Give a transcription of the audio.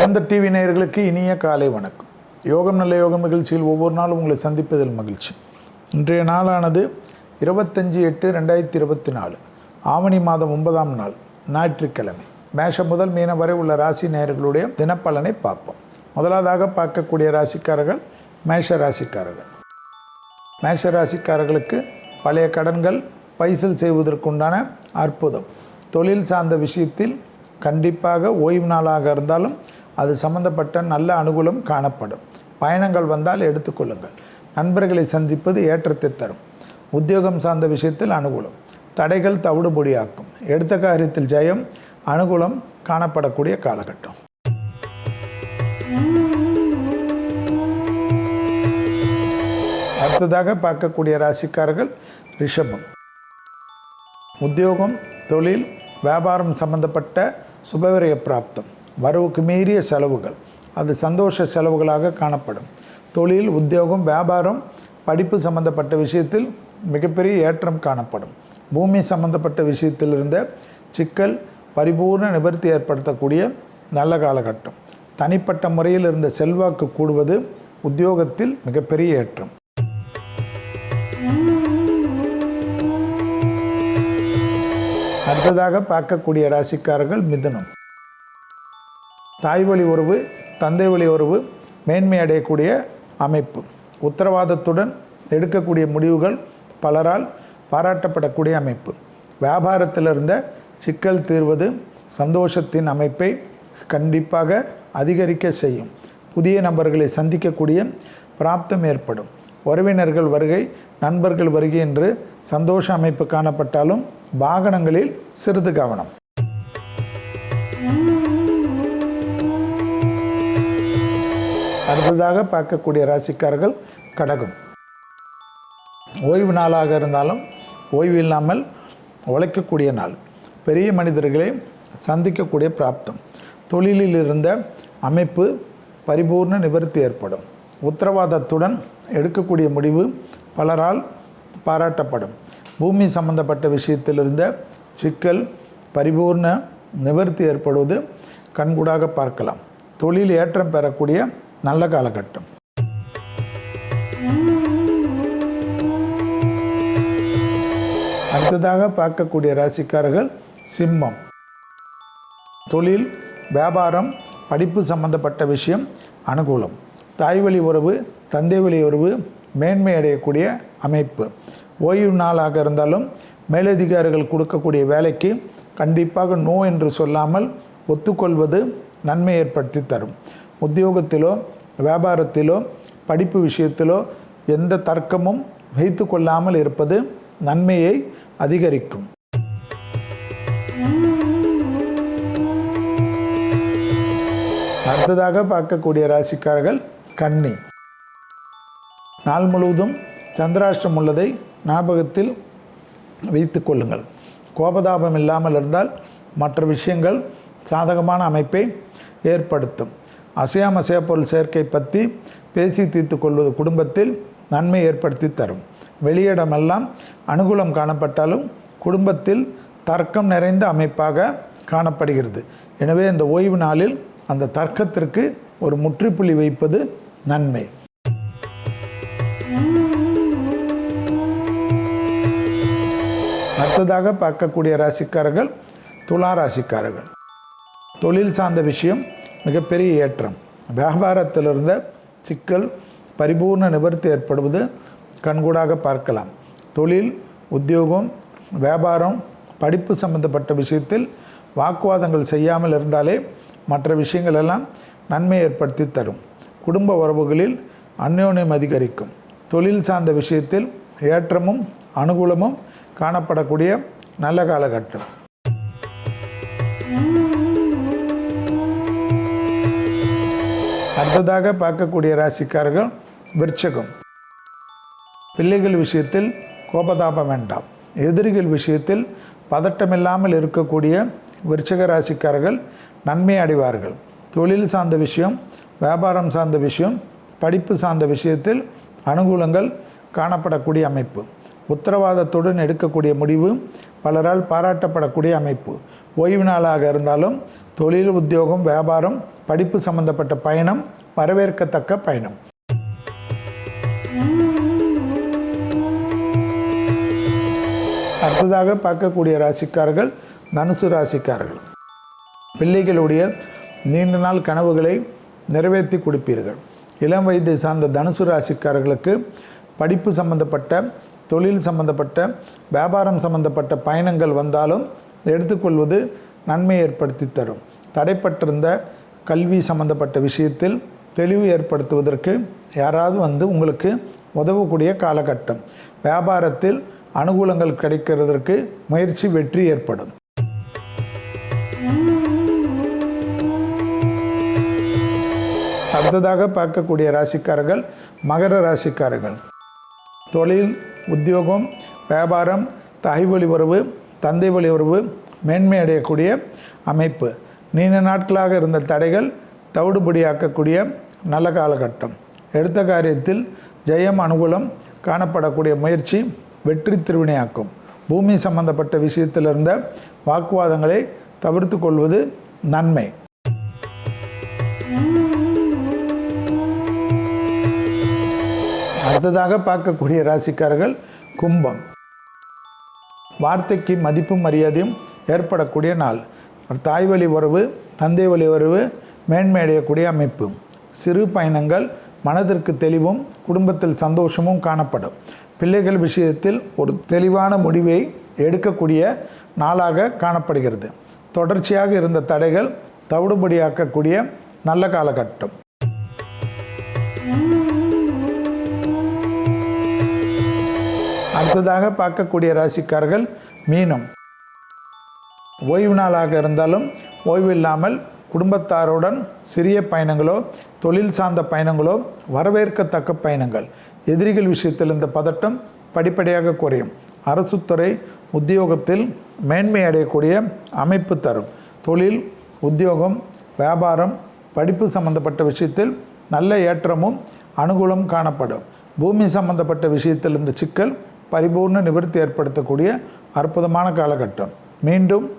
சிறந்த டிவி நேயர்களுக்கு இனிய காலை வணக்கம். யோகம் நல்ல யோகம் நிகழ்ச்சியில் ஒவ்வொரு நாளும் உங்களை சந்திப்பதில் மகிழ்ச்சி. இன்றைய நாளானது இருபத்தஞ்சி எட்டு ரெண்டாயிரத்தி இருபத்தி நாலு. ஆவணி மாதம் ஒன்பதாம் நாள் ஞாயிற்றுக்கிழமை. மேஷம் முதல் மீனம் வரை உள்ள ராசி நேயர்களுடைய தினப்பலனை பார்ப்போம். முதலாவதாக பார்க்கக்கூடிய ராசிக்காரர்கள் மேஷ ராசிக்காரர்கள். மேஷ ராசிக்காரர்களுக்கு பழைய கடன்கள் பைசல் செய்வதற்குண்டான அற்புதம். தொழில் சார்ந்த விஷயத்தில் கண்டிப்பாக ஓய்வு நாளாக இருந்தாலும் அது சம்பந்தப்பட்ட நல்ல அனுகூலம் காணப்படும். பயணங்கள் வந்தால் எடுத்துக்கொள்ளுங்கள். நண்பர்களை சந்திப்பது ஏற்றத்தை தரும். உத்தியோகம் சார்ந்த விஷயத்தில் அனுகூலம். தடைகள் தவிடுபொடியாக்கும். எடுத்த காரியத்தில் ஜெயம் அனுகூலம் காணப்படக்கூடிய காலகட்டம். அடுத்ததாக பார்க்கக்கூடிய ராசிக்காரர்கள் ரிஷபம். உத்தியோகம் தொழில் வியாபாரம் சம்பந்தப்பட்ட சுபவிரய பிராப்தம். வரவுக்கு மீறிய செலவுகள். அது சந்தோஷ செலவுகளாக காணப்படும். தொழில் உத்தியோகம் வியாபாரம் படிப்பு சம்பந்தப்பட்ட விஷயத்தில் மிகப்பெரிய ஏற்றம் காணப்படும். பூமி சம்பந்தப்பட்ட விஷயத்தில் இருந்த சிக்கல் பரிபூர்ண நிவர்த்தி ஏற்படுத்தக்கூடிய நல்ல காலகட்டம். தனிப்பட்ட முறையில் இருந்த செல்வாக்கு கூடுவது உத்தியோகத்தில் மிகப்பெரிய ஏற்றம். அடுத்ததாக பார்க்கக்கூடிய ராசிக்காரர்கள் மிதுனம். தாய் வழி உறவு தந்தை வழி உறவு மேன்மை அடையக்கூடிய அமைப்பு. உத்தரவாதத்துடன் எடுக்கக்கூடிய முடிவுகள் பலரால் பாராட்டப்படக்கூடிய அமைப்பு. வியாபாரத்தில் இருந்த சிக்கல் தீர்வது சந்தோஷத்தின் அமைப்பை கண்டிப்பாக அதிகரிக்க செய்யும். புதிய நபர்களை சந்திக்கக்கூடிய பிராப்தம் ஏற்படும். உறவினர்கள் வருகை நண்பர்கள் வருகை என்று சந்தோஷ அமைப்பு காணப்பட்டாலும் வாகனங்களில் சிறிது கவனம். அடுத்ததாக பார்க்கக்கூடிய ராசிக்காரர்கள் கடகம். ஓய்வு நாளாக இருந்தாலும் ஓய்வு இல்லாமல் உழைக்கக்கூடிய நாள். பெரிய மனிதர்களை சந்திக்கக்கூடிய பிராப்தம். தொழிலில் இருந்த அமைப்பு பரிபூர்ண நிவர்த்தி ஏற்படும். உத்தரவாதத்துடன் எடுக்கக்கூடிய முடிவு பலரால் பாராட்டப்படும். பூமி சம்பந்தப்பட்ட விஷயத்திலிருந்த சிக்கல் பரிபூர்ண நிவர்த்தி ஏற்படுவது கண்கூடாக பார்க்கலாம். தொழில் ஏற்றம் பெறக்கூடிய நல்ல காலகட்டம். அடுத்ததாக பார்க்கக்கூடிய ராசிக்காரர்கள் சிம்மம். தொழில் வியாபாரம் படிப்பு சம்பந்தப்பட்ட விஷயம் அனுகூலம். தாய் வழி உறவு தந்தை வழி உறவு மேன்மை அடையக்கூடிய அமைப்பு. ஓய்வு நாளாக இருந்தாலும் மேலதிகாரிகள் கொடுக்கக்கூடிய வேலைக்கு கண்டிப்பாக நோ என்று சொல்லாமல் ஒத்துக்கொள்வது நன்மை ஏற்படுத்தி தரும். உத்தியோகத்திலோ வியாபாரத்திலோ படிப்பு விஷயத்திலோ எந்த தர்க்கமும் வைத்து கொள்ளாமல் இருப்பது நன்மையை அதிகரிக்கும். அடுத்ததாக பார்க்கக்கூடிய ராசிக்காரர்கள் கன்னி. நாள் முழுவதும் சந்திராஷ்டம் உள்ளதை ஞாபகத்தில் வைத்து கொள்ளுங்கள். கோபதாபம் இல்லாமல் இருந்தால் மற்ற விஷயங்கள் சாதகமான அமைப்பை ஏற்படுத்தும். அசையாமசைய பொருள் சேர்க்கை பற்றி பேசி தீர்த்து கொள்வது குடும்பத்தில் நன்மை ஏற்படுத்தி தரும். வெளியிடமெல்லாம் அனுகூலம் காணப்பட்டாலும் குடும்பத்தில் தர்க்கம் நிறைந்த அமைப்பாக காணப்படுகிறது. எனவே இந்த ஓய்வு நாளில் அந்த தர்க்கத்திற்கு ஒரு முற்றுப்புள்ளி வைப்பது நன்மை. அடுத்ததாக பார்க்கக்கூடிய ராசிக்காரர்கள் துலா ராசிக்காரர்கள் தொழில் சார்ந்த விஷயம் மிகப்பெரிய ஏற்றம். வியாபாரத்தில் இருந்த சிக்கல் பரிபூர்ண நிவர்த்தி ஏற்படுவது கண்கூடாக பார்க்கலாம். தொழில் உத்தியோகம் வியாபாரம் படிப்பு சம்பந்தப்பட்ட விஷயத்தில் வாக்குவாதங்கள் செய்யாமல் இருந்தாலே மற்ற விஷயங்கள் எல்லாம் நன்மை ஏற்படுத்தி தரும். குடும்ப உறவுகளில் அந்யோன்யம் அதிகரிக்கும். தொழில் சார்ந்த விஷயத்தில் ஏற்றமும் அனுகூலமும் காணப்படக்கூடிய நல்ல காலகட்டம். அடுத்ததாக பார்க்கக்கூடிய ராசிக்காரர்கள் விருச்சகம். பிள்ளைகள் விஷயத்தில் கோபதாபம் வேண்டாம். எதிரிகள் விஷயத்தில் பதட்டமில்லாமல் இருக்கக்கூடிய விருச்சக ராசிக்காரர்கள் நன்மை அடைவார்கள். தொழில் சார்ந்த விஷயம் வியாபாரம் சார்ந்த விஷயம் படிப்பு சார்ந்த விஷயத்தில் அனுகூலங்கள் காணப்படக்கூடிய அமைப்பு. உத்தரவாதத்துடன் எடுக்கக்கூடிய முடிவு பலரால் பாராட்டப்படக்கூடிய அமைப்பு. ஓய்வு நாளாக இருந்தாலும் தொழில் உத்தியோகம் வியாபாரம் படிப்பு சம்பந்தப்பட்ட பயணம் வரவேற்கத்தக்க பயணம். அடுத்ததாக பார்க்கக்கூடிய ராசிக்காரர்கள் தனுசு ராசிக்காரர்கள். பிள்ளைகளுடைய நீண்ட நாள் கனவுகளை நிறைவேற்றி கொடுப்பீர்கள். இளம் வயதை சார்ந்த தனுசு ராசிக்காரர்களுக்கு படிப்பு சம்பந்தப்பட்ட தொழில் சம்பந்தப்பட்ட வியாபாரம் சம்பந்தப்பட்ட பயணங்கள் வந்தாலும் எடுத்துக்கொள்வது நன்மை ஏற்படுத்தி தரும். தடைப்பட்டிருந்த கல்வி சம்பந்தப்பட்ட விஷயத்தில் தெளிவு ஏற்படுத்துவதற்கு யாராவது வந்து உங்களுக்கு உதவக்கூடிய காலகட்டம். வியாபாரத்தில் அனுகூலங்கள் கிடைக்கிறதற்கு முயற்சி வெற்றி ஏற்படும். அடுத்ததாக பார்க்கக்கூடிய ராசிக்காரர்கள் மகர ராசிக்காரர்கள். தொழில் உத்தியோகம் வியாபாரம் தாய் வழி உறவு தந்தை வழி உறவு மேன்மை அடையக்கூடிய அமைப்பு. நீண்ட நாட்களாக இருந்த தடைகள் தவிடுபடியாக்கக்கூடிய நல்ல காலகட்டம். எடுத்த காரியத்தில் ஜெயம் அனுகூலம் காணப்படக்கூடிய முயற்சி வெற்றி திருவினையாக்கும். பூமி சம்பந்தப்பட்ட விஷயத்தில் இருந்த வாக்குவாதங்களை தவிர்த்து கொள்வது நன்மை. அடுத்ததாக பார்க்கக்கூடிய ராசிக்காரர்கள் கும்பம். வார்த்தைக்கு மதிப்பும் மரியாதையும் ஏற்படக்கூடிய நாள். தாய் வழி உறவு தந்தை வழி உறவு மேன்மையடையக்கூடிய அமைப்பு. சிறு பயணங்கள் மனதிற்கு தெளிவும் குடும்பத்தில் சந்தோஷமும் காணப்படும். பிள்ளைகள் விஷயத்தில் ஒரு தெளிவான முடிவை எடுக்கக்கூடிய நாளாக காணப்படுகிறது. தொடர்ச்சியாக இருந்த தடைகள் தவிடுபடியாக்கக்கூடிய நல்ல காலகட்டம். அடுத்ததாக பார்க்கக்கூடிய ராசிக்காரர்கள் மீனம். ஓய்வு நாளாக இருந்தாலும் ஓய்வு இல்லாமல் குடும்பத்தாருடன் சிறிய பயணங்களோ தொழில் சார்ந்த பயணங்களோ வரவேற்கத்தக்க பயணங்கள். எதிரிகள் விஷயத்தில் இந்த பதட்டம் படிப்படியாக குறையும். அரசு துறை உத்தியோகத்தில் மேன்மை அடையக்கூடிய அமைப்பு தரும். தொழில் உத்தியோகம் வியாபாரம் படிப்பு சம்பந்தப்பட்ட விஷயத்தில் நல்ல ஏற்றமும் அனுகூலம் காணப்படும். பூமி சம்பந்தப்பட்ட விஷயத்தில் இந்த சிக்கல் பரிபூர்ண நிவர்த்தி ஏற்படுத்தக்கூடிய அற்புதமான காலகட்டம். மீண்டும்